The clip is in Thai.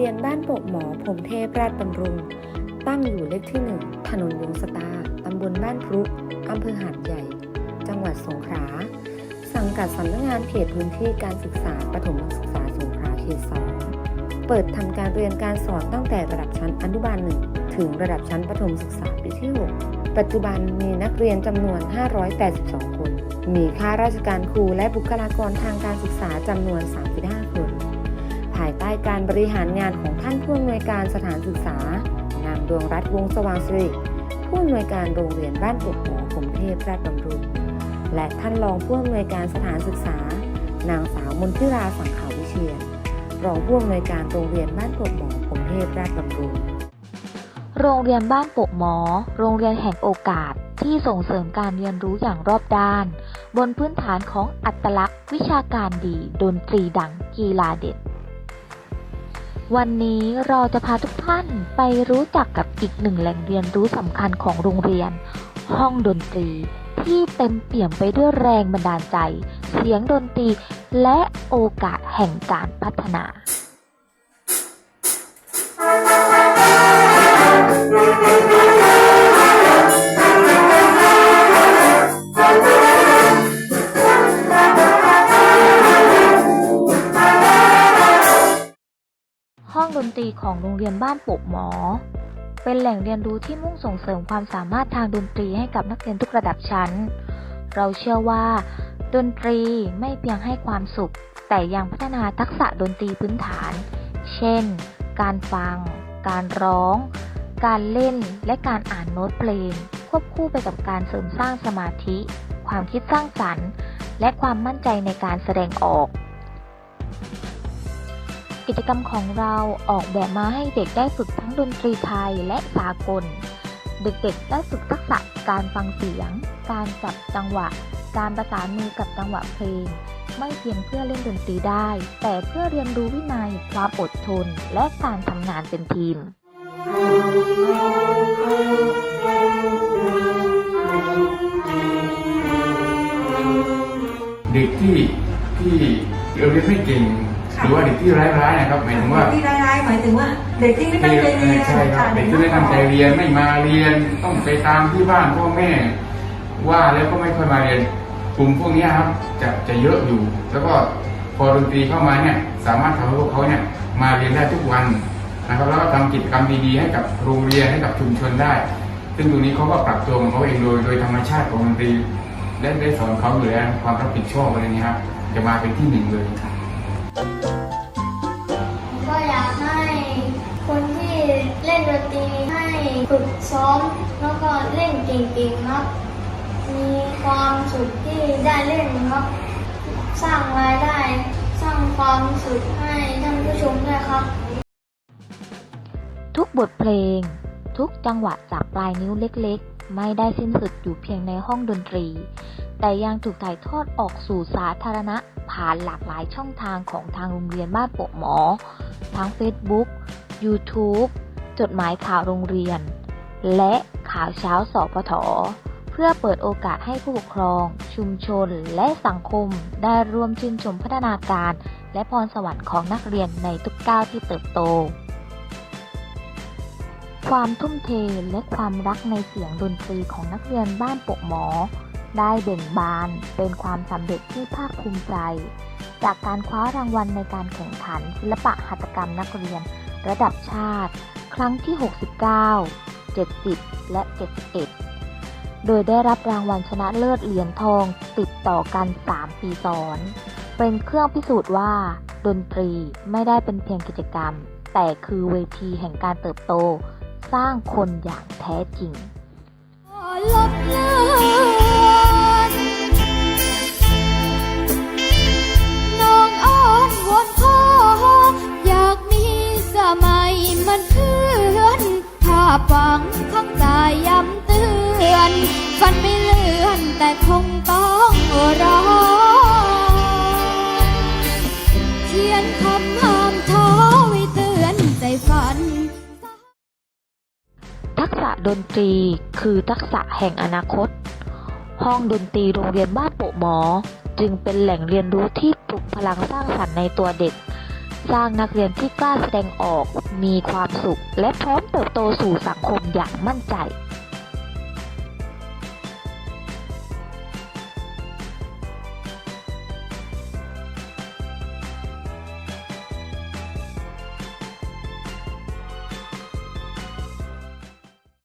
รียนบ้านโปกหมอพรมเทพราชบำรุง ตั้งอยู่เลขที่ 1 ถนนวงสตา ตำบลบ้านพรุอำเภอหาดใหญ่ จังหวัดสงขลา สังกัดสำนักงานเขตพื้นที่การศึกษาประถมศึกษาสงขลาเขต2เปิดทำการเรียนการสอนตั้งแต่ระดับชั้นอนุบาล1ถึงระดับชั้นประถมศึกษาปีที่ 6 ปัจจุบันมีนักเรียนจำนวน 582 คน มีข้าราชการครูและบุคลากรทางการศึกษาจำนวน 35 ภายใต้การบริหารงานของท่านผู้อำนวยการสถานศึกษา นางดวงรัตน์วงศสว่างสิริผู้อำนวยการโรงเรียนบ้านปกหมอผมเทพราชบำรุงและท่านรองผู้อำนวยการสถานศึกษา นางสาวมนทิราสังขาวิเชียรรองผู้อำนวยการโรงเรียนบ้านปกหมอผมเทพราชบำรุงโรงเรียนบ้านปกหมอ โรงเรียนแห่งโอกาสที่ส่งเสริมการเรียนรู้อย่างรอบด้าน บนพื้นฐานของอัตลักษณ์ วิชาการดี ดนตรีดังกีฬาเด็ด วันนี้เราจะพาทุกท่านไปรู้จักกับอีกหนึ่งแหล่งเรียนรู้สำคัญของโรงเรียน ห้องดนตรี ที่เต็มเปี่ยมไปด้วยแรงบันดาลใจ เสียงดนตรี และโอกาสแห่งการพัฒนา นตรีของโรงเรียนบ้านปกหมอ เป็นแหล่งเรียนรู้ที่มุ่งส่งเสริมความสามารถทางดนตรีให้กับนักเรียนทุกระดับชั้น เราเชื่อว่า ดนตรีไม่เพียงให้ความสุข แต่ยังพัฒนาทักษะดนตรีพื้นฐาน เช่น การฟัง การร้อง การเล่น และการอ่านโน้ตเพลง ควบคู่ไปกับการเสริมสร้างสมาธิ ความคิดสร้างสรรค์ และความมั่นใจในการแสดงออก กิจกรรมของเราออกแบบมาให้เด็กได้ฝึกทั้งดนตรีไทยและสากล เด็กๆ ได้ฝึกทักษะการฟังเสียง การจับจังหวะ การประสานมือกับจังหวะเพลง ไม่เพียงเพื่อเล่นดนตรีได้ แต่เพื่อเรียนรู้วินัย ความอดทน และการทำงานเป็นทีม เด็กที่ที่เรียนไม่เก่ง หรือว่าเด็กที่ร้ายๆนะครับหมายถึงว่าที่ร้ายๆหมายถึงว่า เด็กที่ไม่ตั้งใจเรียนใช่ครับเด็กที่ไม่ตั้งใจเรียนไม่มาเรียนต้องไปตามที่บ้านพ่อแม่ ว่าแล้วก็ไม่ค่อยมาเรียนกลุ่มพวกนี้ครับจะจะเยอะอยู่ แล้วก็พอดนตรีเข้ามาเนี่ยสามารถทำให้พวกเขาเนี่ยมาเรียนได้ทุกวันนะครับแล้วก็ทำกิจกรรมดีๆให้กับโรงเรียนให้กับชุมชนได้ ซึ่งตรงนี้เขาก็ปรับตัวของเขาเองโดยโดยธรรมชาติของดนตรีและได้สอนเขาอยู่แล้วความรับผิดชอบอะไรนี้ครับจะมาเป็นที่หนึ่งเลย เล่นดนตรีให้ฝึกซ้อม แล้วก็เล่นเก่งๆครับ มีความสุขที่ได้เล่นครับ สร้างรายได้ สร้างความสุขให้ท่านผู้ชมด้วยครับ ทุกบทเพลง ทุกจังหวะจากปลายนิ้วเล็กๆ ไม่ได้สิ้นสุดอยู่เพียงในห้องดนตรี แต่ยังถูกถ่ายทอดออกสู่สาธารณะผ่านหลากหลายช่องทางของทางโรงเรียนบ้านโปะหมอ ทั้ง Facebook YouTube จดหมายข่าวโรงเรียน และข่าวเช้าสปทเพื่อเปิดโอกาสให้ผู้ปกครอง ชุมชนและสังคมได้ร่วมชื่นชมพัฒนาการ และพรสวรรค์ของนักเรียนในทุกก้าวที่เติบโต ความทุ่มเทและความรักในเสียงดนตรีของนักเรียนบ้านปกหมอ ได้เบ่งบานเป็นความสำเร็จที่ภาคภูมิใจ จากการคว้ารางวัลในการแข่งขันศิลปะหัตถกรรมนักเรียน ระดับชาติ ครั้งที่ 69 70 และ 71 โดยได้รับรางวัลชนะเลิศเหรียญทองติดต่อกัน 3 ปีซ้อน เป็นเครื่องพิสูจน์ว่า ดนตรีไม่ได้เป็นเพียงกิจกรรม แต่คือเวทีแห่งการเติบโต สร้างคนอย่างแท้จริงลบเลื ภาพฝังข้างกายย้ำเตือน ฝันไม่เลื่อนแต่คงต้องรอ เขียนคำห้ามท้อไว้เตือนใจฝัน ทักษะดนตรีคือทักษะแห่งอนาคต ห้องดนตรีโรงเรียนบ้านโปะหมอ จึงเป็นแหล่งเรียนรู้ที่ปลุกพลังสร้างสรรค์ในตัวเด็ก สร้างนักเรียนที่กล้าแสดงออก มีความสุข และพร้อมเติบโตสู่สังคมอย่างมั่นใจ